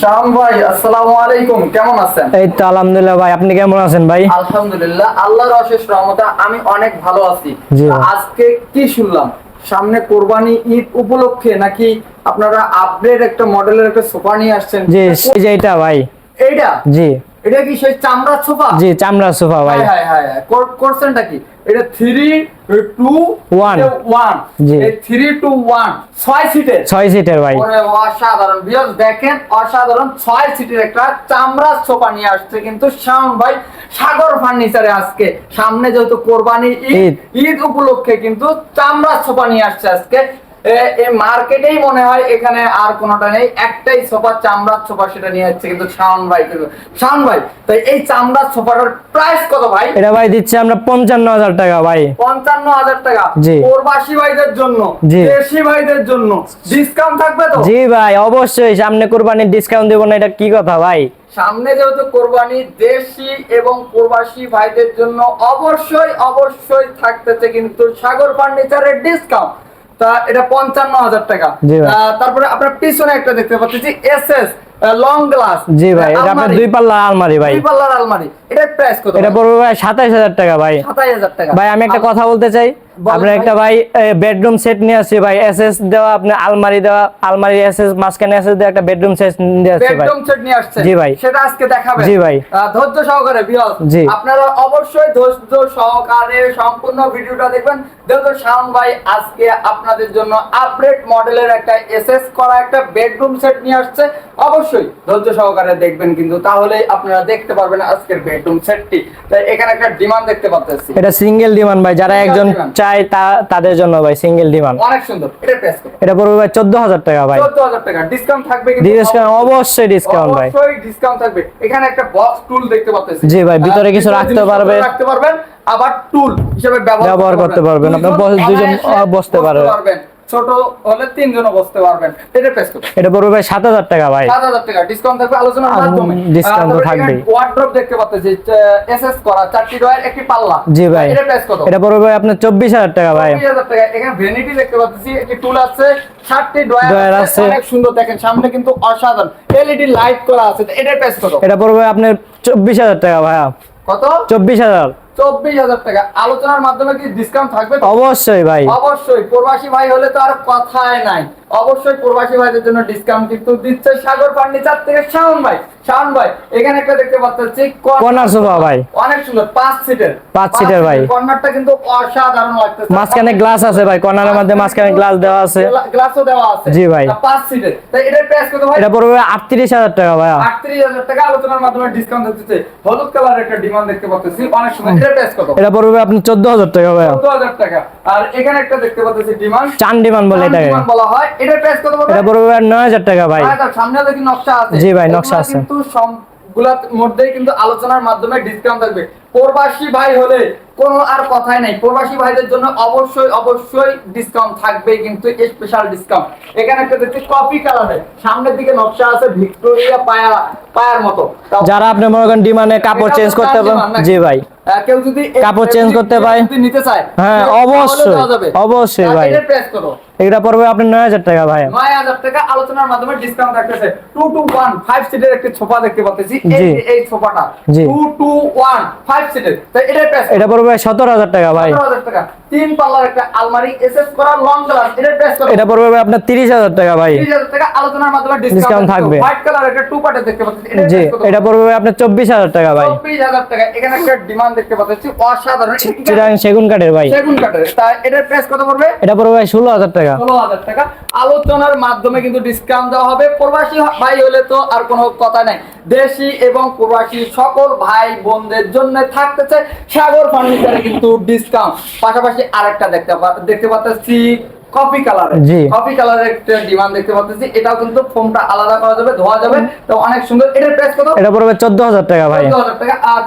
শাম ভাই আসসালামু আলাইকুম। কেমন আছেন? এই তো আলহামদুলিল্লাহ ভাই আপনি কেমন আছেন ভাই? আলহামদুলিল্লাহ আল্লাহর অশেষ রহমতে আমি অনেক ভালো আছি। আজকে কি শুনলাম? সামনে কোরবানি ঈদ উপলক্ষে নাকি আপনারা আপডেট একটা মডেলের একটা সোফা নিয়ে আসছেন? জি এই যে এটা ভাই। এইটা? জি। এটা কি সেই চামড়ার সোফা? জি চামড়া সোফা ভাই। হ্যাঁ হ্যাঁ হ্যাঁ কোর্সেনটা কি? এটা থ্রি টু One. ওয়ান জি। থ্রি টু ওয়ান ছয় সিটের ছয় সিটের ভাই। ওরে অসাধারণ। বিয়স দেখেন অসাধারণ। ছয় সিটের একটা চামড়ার সোফা নিয়ে আসছে কিন্তু শাওন ভাই সাগর ফার্নিচারে আজকে। সামনে যেহেতু কোরবানি ঈদ। ঈদ। উপলক্ষে কিন্তু চামড়া সোফা নিয়ে আসছে আজকে। মার্কেটেই মনে হয় এখানে আর কোনোটা নেই। একটাই সোফা চামড়ার সোফা সেটা নিয়ে যাচ্ছে কিন্তু শাওন ভাই শাওন ভাই তো এই চামড়ার সোফাটার প্রাইস কত ভাই? এটা ভাই দিচ্ছি আমরা পঞ্চান্ন হাজার টাকা ভাই। পঞ্চান্ন হাজার টাকা। জি। প্রবাসী ভাইদের জন্য দেশি ভাইদের জন্য। ডিসকাউন্ট থাকবে তো? জি ভাই অবশ্যই। সামনে কোরবানির ডিসকাউন্ট দেবো না এটা কি কথা ভাই? সামনে যেহেতু কোরবানি দেশি এবং প্রবাসী ভাইদের জন্য অবশ্যই অবশ্যই থাকতেছে কিন্তু সাগর ফার্নিচারের ডিসকাউন্ট তা এটা পঞ্চান্ন হাজার টাকা। জি ভাই। তারপরে আপনার পিছনে একটা দেখতে পাচ্ছি এস এস লং গ্লাস জি ভাই এটা আপনার দুই পাল্লা আলমারি ভাই। দুই পাল্লার আলমারি। এটার প্রাইস কত এটা পড়বে ভাই সাতাইশ হাজার টাকা ভাই। সাতাশ হাজার টাকা। ভাই আমি একটা কথা বলতে চাই। আপনার একটা ভাই। বেডরুম সেট নিয়ে আসছি ভাই। এসএস দেওয়া আপনার আলমারি দেওয়া আলমারি এসএস মাঝখানে এসএস দেওয়া একটা বেডরুম সেট নিয়ে আসছি ভাই। বেডরুম সেট নিয়ে আসছে। জি ভাই। সেটা আজকে দেখাবেন। জি ভাই। ধৈর্য সহকারে বিয়স জি। আপনারা অবশ্যই ধৈর্য সহকারে সম্পূর্ণ ভিডিওটা দেখবেন। যেহেতু শাওন ভাই আজকে আপনাদের জন্য আপডেট মডেলের একটা এসএস করা একটা বেডরুম সেট নিয়ে আসছে। অবশ্যই ধৈর্য সহকারে দেখবেন কিন্তু তাহলে আপনারা দেখতে পারবেন আজকের বেডরুম সেটটি তাই এখানে একটা ডিমান্ড দেখতে পাচ্ছি এটা সিঙ্গেল ডিমান্ড ভাই। যারা একজন demand। চায় তাদের জন্য ভাই সিঙ্গেল ডিমান্ড অনেক সুন্দর এটা প্রেস করুন এটা পড়বে ভাই চোদ্দ হাজার টাকা ভাই। চোদ্দ হাজার টাকা ডিসকাউন্ট থাকবে কিন্তু ডিসকাউন্ট অবশ্যই ডিসকাউন্ট ভাই। অবশ্যই ডিসকাউন্ট থাকবে। এখানে একটা বক্স টুল দেখতে পাচ্ছেন জি ভাই, ভিতরে কিছু রাখতে পারবে। রাখতে পারবেন আবার টুল হিসেবে ব্যবহার করতে পারবেন। আপনারা দুইজন বসতে পারবে। ছোট হলে তিনজনও বসতে পারবেন। এটা এটা পড়বে ভাই সাত হাজার টাকা ভাই। সাত হাজার টাকা। ডিসকাউন্ট থাকবে আলোচনার মাধ্যমে। তো থাকবেই। ওয়ার্ড্রপ দেখতে পাচ্ছি এসএস করা চারটি ডয়ার একটি পাল্লা। জি ভাই। এটা কত? এটা পড়বে ভাই আপনার চব্বিশ হাজার টাকা ভাই। চব্বিশ হাজার টাকা। এখানে ভ্যানিটি দেখতে পাচ্ছি একটি টুল আছে Drawer ডয়ার আছে। অনেক সুন্দর। দেখেন সামনে কিন্তু অসাধারণ। এলইডি লাইট করা আছে তো এটার প্রাইস কত? এটা পড়বে আপনার চব্বিশ হাজার টাকা ভাইয়া। কত? চব্বিশ হাজার। চব্বিশ হাজার টাকা। আলোচনার মাধ্যমে কি ডিসকাউন্ট থাকবে? অবশ্যই ভাই। অবশ্যই। প্রবাসী ভাই হলে তো আর কথাই নাই। অবশ্যই প্রবাসী ভাইদের জন্য ডিসকাউন্ট কিন্তু দিচ্ছে সাগর ফার্নিচার থেকে শাওন ভাই। শাওন ভাই এখানে একটা দেখতে পাচ্ছি কর্নার। সোফা ভাই। অনেক সুন্দর পাঁচ সিটের পাঁচ সিটের ভাই। কর্নারটা কিন্তু অসাধারণ লাগতেছে। মাঝখানে গ্লাস আছে ভাই কর্নারের মধ্যে মাঝখানে গ্লাস দেওয়া আছে। গ্লাসও দেওয়া আছে। জি ভাই। পাঁচ সিটের তাই এটার প্রাইস কত ভাই? এটা পড়বে আটত্রিশ হাজার টাকা ভাই আটত্রিশ হাজার টাকা আলোচনার মাধ্যমে ডিসকাউন্ট দিচ্ছে হলুদ কালার একটা ডিমান্ড দেখতে পাচ্ছি। অনেক সুন্দর। এটার প্রাইস কত? এটা পড়বে আপনার চোদ্দ হাজার টাকা ভাইয়া। চোদ্দ হাজার টাকা। আর এখানে একটা দেখতে পাচ্ছি ডিমান্ড। চান ডিমান্ড বলে এটাকে। বলা হয়। এটার প্রাইস কত বলবেন এটা পড়বে ভাই নয় হাজার টাকা ভাই। সামনে দেখি নকশা আছে? জি ভাই, নকশা আছে। কিন্তু সবগুলার মধ্যে কিন্তু আলোচনার মাধ্যমে ডিসকাউন্ট থাকবে। প্রবাসী ভাই হলে কোনো আর কথাই নাই। প্রবাসী ভাইদের জন্য অবশ্যই অবশ্যই ডিসকাউন্ট থাকবে কিন্তু স্পেশাল ডিসকাউন্ট এখানে একটা দেখছি কপি কালারে সামনের দিকে নকশা আছে ভিক্টোরিয়া পায়া পায়ার মতো। যারা আপনি মনে করেন ডিমান্ডে কাপড় চেঞ্জ করতে পারেন জি ভাই। কেউ যদি কাপড় চেঞ্জ করতে? যদি নিতে চায় হ্যাঁ, অবশ্যই, অবশ্যই ভাই। প্রাইস কত এটা পড়বে আপনি নয় হাজার টাকা ভাই নয় হাজার টাকা আলোচনার মাধ্যমে ডিসকাউন্ট থাকতেছে। টু টু ওয়ান ফাইভ সিটের একটি সোফা দেখতে পাচ্ছি। এই সোফাটা। টু টু ওয়ান ফাইভ সিটের এটা পড়বে সতেরো হাজার টাকা ভাই। হাজার টাকা। তিন পাল্লার একটা আলমারি এসএস করা লং গ্লাস এটার প্রাইস কত এটা পড়বে আপনার তিরিশ হাজার টাকা ভাই। তিরিশ হাজার টাকা আলোচনার মাধ্যমে ডিসকাউন্ট থাকবে। হোয়াইট কালার একটা টু পার্টের দেখতে পাচ্ছি এটার জি এটা পড়বে আপনার চব্বিশ হাজার টাকা ভাই। চব্বিশ হাজার টাকা। এখানে একটা ডিমান্ড দেখতে পাচ্ছি। অসাধারণ। চিরাং সেগুন কাঠের ভাই। সেগুন কাঠের। তা এটার প্রাইস কত পড়বে? এটা পড়বে ভাই ষোলো হাজার টাকা। ষোলো হাজার টাকা। আলোচনার মাধ্যমে কিন্তু ডিসকাউন্ট দেওয়া হবে। প্রবাসী ভাই হলে তো আর কোনো কথা নাই। দেশি এবং প্রবাসী সকল ভাই বোনদের জন্য থাকতেছে সাগর ফার্নিচারে কিন্তু ডিসকাউন্ট পাশাপাশি আরেকটা দেখতে দেখতে পাচ্ছি কফি কালার কফি কালারের একটা ডিমান্ড দেখতে পাচ্ছি এটাও কিন্তু ফোমটা আলাদা করা যাবে ধোয়া যাবে। তো অনেক সুন্দর। এটার প্রাইস কত? এটা পড়বে চোদ্দ হাজার টাকা ভাই। 14,000 টাকা। আর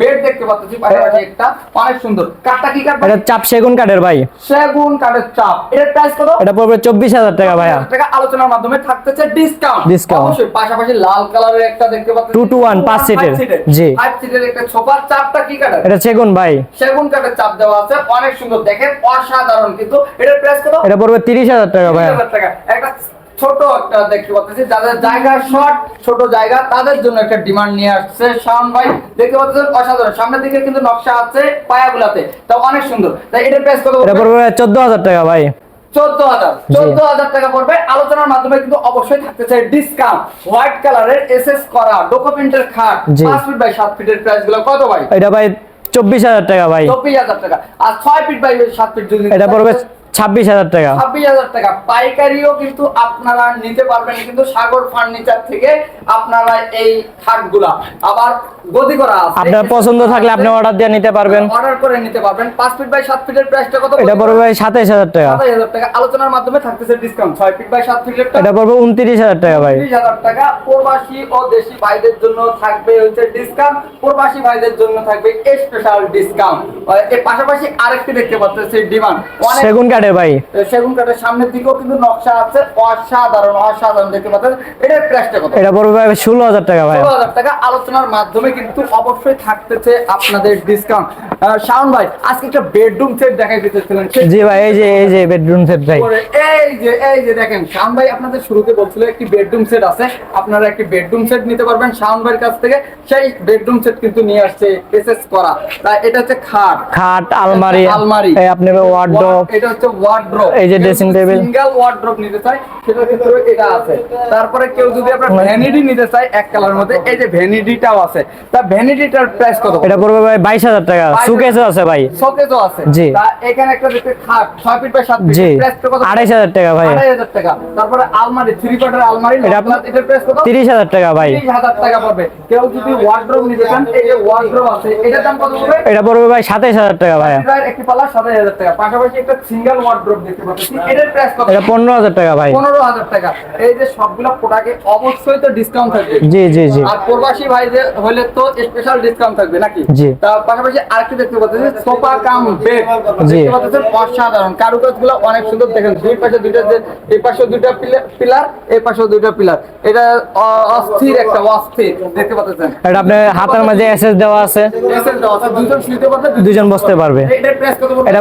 বেড দেখতে পাচ্ছি পাশাপাশি একটা। অনেক সুন্দর। কাঠটা কি কাঠ এটা চাপ সেগুন কাঠের ভাই। সেগুন কাঠের চাপ। এটার প্রাইস কত? এটা পড়বে চব্বিশ হাজার টাকা ভাইয়া। টাকা। আলোচনার মাধ্যমে থাকতেছে ডিসকাউন্ট Discount। অবশ্যই। পাশাপাশি লাল কালারের একটা দেখতে পাচ্ছেন Two to one, পাঁচ সিটের। জি। সিটের একটা চাপটা কি কাঠের? এটা সেগুন ভাই। সেগুন কাঠের চাপ দেওয়া আছে। অনেক সুন্দর। দেখেন অসাধারণ কিন্তু। এটার প্রাইস কত? এটা পড়বে তিরিশ হাজার টাকা ভাইয়া। 30,000 টাকা। একটা ছোট একটা দেখতে পাচ্ছি যাদের জায়গা শর্ট ছোট জায়গা তাদের জন্য একটা ডিমান্ড নিয়ে আসছে শাওন ভাই। দেখতে পাচ্ছেন অসাধারণ। সামনের দিকে কিন্তু নকশা আছে পায়াগুলাতে। তা অনেক সুন্দর। তাই এটার প্রাইস কত এটা পড়বে? চোদ্দ হাজার টাকা ভাই। চোদ্দ হাজার। চোদ্দ হাজার টাকা পড়বে। আলোচনার মাধ্যমে কিন্তু অবশ্যই থাকতে চাই ডিসকাউন্ট হোয়াইট কালারের এস এস করা ডকুমেন্টের খাট। পাঁচ ফিট বাই সাত ফিটের প্রাইসগুলো। কত ভাই? এটা ভাই চব্বিশ হাজার টাকা ভাই। চব্বিশ হাজার টাকা। আর ছয় ফিট বাই সাত ফিট যদি এটা পড়বে ছাব্বিশ হাজার টাকা। ছাব্বিশ হাজার টাকা। পাইকারিও কিন্তু আপনারা নিতে পারবেন কিন্তু সাগর ফার্নিচার থেকে আপনারা এই খাটগুলা। আবার গদি করা আছে। আপনার পছন্দ থাকলে আপনি অর্ডার দিয়ে নিতে পারবেন। অর্ডার করে নিতে পারবেন। ফিট বাই ফিটের প্রাইসটা কত এটা পড়বে ভাই সাতাইশ হাজার টাকা। সাতাশ হাজার টাকা। আলোচনার মাধ্যমে থাকতেছে ডিসকাউন্ট ফিট বাই ফিটের এটা পড়বে উনত্রিশ হাজার টাকা ভাই। তিরিশ হাজার টাকা। প্রবাসী ও দেশি ভাইদের জন্য থাকবে হচ্ছে ডিসকাউন্ট প্রবাসী ভাইদের জন্য থাকবে স্পেশাল ডিসকাউন্ট এর পাশাপাশি আরেকটি দেখতে পাচ্ছেন ডিমান্ড সেগুন কাঠের ভাই। সেগুন কাঠের সামনের দিকেও কিন্তু নকশা আছে অসাধারণ অসাধারণ দেখতে পাচ্ছেন। এটার প্রাইসটা কত? এটা পড়বে ভাই ষোলো হাজার টাকা ভাই। ষোলো হাজার টাকা। আলোচনার মাধ্যমে কিন্তু অবশ্যই থাকতেছে আপনাদের ডিসকাউন্ট শাওন ভাই আজকে একটা বেডরুম সেট দেখাই দিতেছিলেন। জি ভাই এই যে এই যে বেডরুম সেট ভাই। এই যে এই যে দেখেন শাওন ভাই আপনাদের শুরুতে বলছিল একটি বেডরুম সেট আছে। আপনারা একটি বেডরুম সেট নিতে পারবেন শাওন ভাইয়ের কাছ থেকে। সেই বেডরুম সেট কিন্তু নিয়ে আসছে এসএস করা। তাই এটা হচ্ছে খাট। খাট আলমারি আলমারি। এই আপনার ওয়ার্ড্রপ এটা হচ্ছে ওয়ার্ড্রপ এই যে dressing table। সিঙ্গেল ওয়ার্ড্রপ নিতে চাই সেটার ক্ষেত্রে এটা আছে। তারপরে কেউ যদি আপনার ভ্যানিটি নিতে চায় এক কালার মধ্যে এই যে ভ্যানিটিটাও আছে। তা ভ্যানিটিটার প্রাইস কত? এটা পড়বে ভাই বাইশ হাজার টাকা। আছে ভাই। শোকেসও আছে। জি। তা এখানে একটা দেখতে খাট 6 ফিট বাই 7 ফিট জি। কত? আড়াইশ হাজার টাকা ভাই। আড়াই হাজার টাকা। তারপরে আলমারি থ্রি কোয়ার্টার আলমারি এটা এটার প্রাইস কত? তিরিশ হাজার টাকা ভাই। তিরিশ হাজার টাকা পড়বে। কেউ যদি ওয়ার্ড্রোব নিতে চান এই যে ওয়ার্ড্রোব আছে এটার দাম কত পড়বে? এটা পড়বে ভাই সাতাইশ হাজার টাকা ভাই একটি পাল্লা সাতাশ হাজার টাকা। পাশাপাশি একটা সিঙ্গেল ওয়ার্ড্রোব দেখতে পাচ্ছি। এটার প্রাইস কত? এটা পনেরো হাজার টাকা ভাই। পনেরো হাজার টাকা। এই যে সবগুলো প্রোডাক্টে অবশ্যই তো ডিসকাউন্ট থাকবে। জি জি জি। আর প্রবাসী ভাইদের হলে তো স্পেশাল ডিসকাউন্ট থাকবে নাকি? জি। তার পাশাপাশি আরেকটি দেখতে পাচ্ছেন সোফা কাম বেড দেখতে পাচ্ছেন অসাধারণ। কারুকাজগুলো অনেক সুন্দর। দেখেন দুই পাশে দুইটা যে এই পাশে দুইটা পিলার এই পাশে দুইটা পিলার এটা অ- অস্থির একটা অস্থির। দেখতে পাচ্ছেন? এটা আপনার হাতের মাঝে এসএস দেওয়া আছে। দেওয়া পারবে দুজন বসতে পারবে। প্রাইস কত? এটা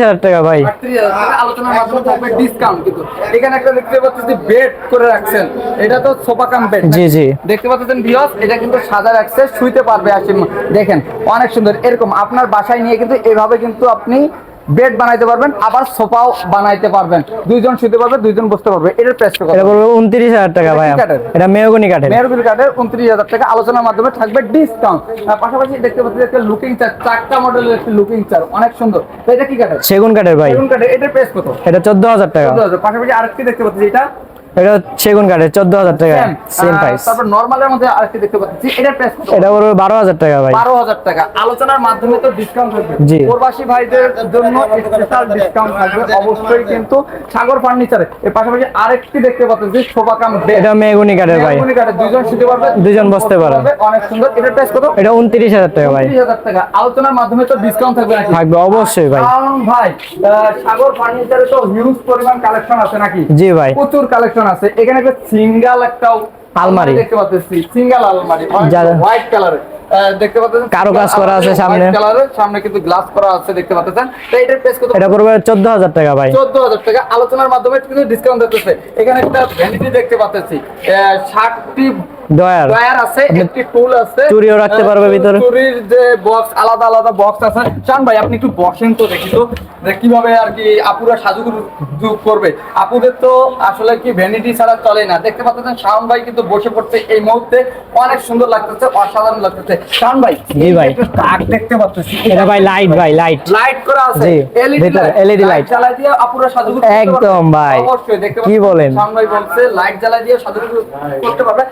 হাজার টাকা ভাই। 38,000 আলোচনার মাধ্যমে থাকবে ডিসকাউন্ট কিন্তু। এখানে একটা দেখতে পাচ্ছি বেড করে রাখছেন। এটা তো সোফা কাম বেড জি, জি। দেখতে পাচ্ছেন ভিউয়ার্স এটা কিন্তু সাদা রাখছে শুইতে পারবে আসেন দেখেন অনেক সুন্দর। এরকম আপনার বাসায় নিয়ে কিন্তু এভাবে কিন্তু আপনি বেড বানাইতে পারবেন আবার সোফাও বানাইতে পারবেন। দুইজন শুতে পারবে দুইজন বসতে পারবে এটার প্রাইস কত? এটা বলব 29000 টাকা ভাই। এটা মেহগনি কাঠের কার্ডের উনত্রিশ হাজার টাকা। আলোচনার মাধ্যমে থাকবে ডিসকাউন্ট পাশাপাশি দেখতে পাচ্ছি একটা লুকিং চার চারটা মডেলের একটা লুকিং চার অনেক সুন্দর। তো এটা কি কাঠের সেগুন কাঠের ভাই। সেগুন কাঠের এটার প্রাইস কত? এটা চোদ্দ হাজার টাকা। 14,000 পাশাপাশি আরেকটি দেখতে পাচ্ছি এটা এটা সেগুন কাঠের চোদ্দ হাজার টাকা। সেম প্রাইস তারপর নরমালের মধ্যে আরেকটি দেখতে পাচ্ছি। এটার প্রাইস কত? এটা টাকা ভাই। বারো হাজার টাকা। আলোচনার মাধ্যমে তো ডিসকাউন্ট থাকবে। জি। প্রবাসী ভাইদের জন্য স্পেশাল ডিসকাউন্ট থাকবে অবশ্যই কিন্তু সাগর ফার্নিচারে এর পাশাপাশি আরেকটি দেখতে পাচ্ছেন যে শোভা কাম বেড এটা মেহগনি কাঠের ভাই। মেহগনি কাঠের, দুইজন শুতে পারবে দুইজন বসতে পারে। অনেক সুন্দর। এটার প্রাইস কত? এটা উনত্রিশ হাজার টাকা ভাই। তিরিশ হাজার টাকা। আলোচনার মাধ্যমে তো ডিসকাউন্ট থাকবে নাকি? থাকবে অবশ্যই ভাই। কারণ ভাই সাগর ফার্নিচারে তো হিউজ পরিমাণ কালেকশন আছে নাকি? জি ভাই। প্রচুর কালেকশন আছে। এখানে একটা সিঙ্গেল একটা আলমারি। দেখতে পাচ্ছি। সিঙ্গেল আলমারি হোয়াইট কালারের। দেখতে পাচ্ছেন? কারুকাজ করা আছে সামনে। কালারের সামনে কিন্তু গ্লাস করা আছে দেখতে পাচ্ছেন? তো এটার প্রাইস কত? এটা পড়বে চোদ্দ হাজার টাকা ভাই। চোদ্দ হাজার টাকা। আলোচনার মাধ্যমে কিন্তু ডিসকাউন্ট দিতেছে। এখানে একটা ভ্যানিটি দেখতে পাচ্ছি। ষাটটি ডয়ার ড্রয়ার আছে একটি টুল আছে চুড়িও রাখতে পারবে ভিতরে। চুরির যে বক্স আলাদা আলাদা বক্স আছে শান ভাই আপনি একটু বসেন তো দেখি তো যে কীভাবে আর কি আপুরা সাজুগুজু করবে আপুদের তো আসলে কি ভ্যানিটি ছাড়া চলে না দেখতে পাচ্ছেন শাওন ভাই কিন্তু বসে পড়ছে এই মুহূর্তে অনেক সুন্দর লাগতেছে অসাধারণ লাগতেছে শাওন ভাই জি ভাই। তাক দেখতে পাচ্ছি এটা ভাই লাইট ভাই লাইট লাইট করা আছে এলইডি LED light। জ্বালাই দিয়ে আপুরা সাজুগুজু। একদম ভাই। অবশ্যই দেখতে কি বলেন? শাওন ভাই বলছে লাইট জ্বালাই দিয়ে সাজুগুজু করতে পারবে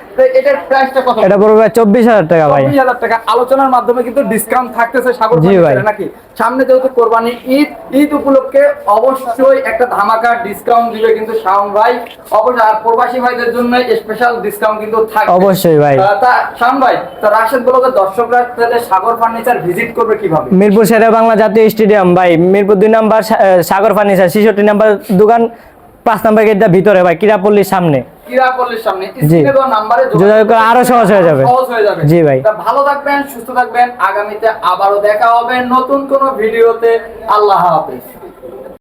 এটার প্রাইসটা কত? এটা পড়বে চব্বিশ হাজার টাকা ভাই। চব্বিশ হাজার টাকা। আলোচনার মাধ্যমে কিন্তু ডিসকাউন্ট থাকতেছে সাগর ভাই। নাকি? সামনে যেহেতু কোরবানি ঈদ ঈদ উপলক্ষে অবশ্যই একটা ধামাকা ডিসকাউন্ট দিবে কিন্তু শাওন ভাই। অবশ্যই আর প্রবাসী ভাইদের জন্য স্পেশাল ডিসকাউন্ট কিন্তু থাকবে। অবশ্যই ভাই। তা শাওন ভাই তা রাশেদ ব্লগের দর্শকরা তাহলে সাগর ফার্নিচার ভিজিট করবে কীভাবে? মিরপুর শেরে বাংলা জাতীয় স্টেডিয়াম ভাই। মিরপুর দুই নাম্বার সাগর ফার্নিচার ছেষট্টি নাম্বার দোকান পাঁচ নাম্বার গেটটা ভিতরে ভাই কিরাপল্লির সামনে। কিরাপল্লির সামনে স্ক্রিনে দেওয়া নাম্বারে যোগাযোগ করা আরও সহজ হয়ে যাবে। সহজ হয়ে যাবে। জি ভাই। ভালো থাকবেন সুস্থ থাকবেন। আগামীতে আবারও দেখা হবে নতুন কোন ভিডিওতে। আল্লাহ হাফেজ।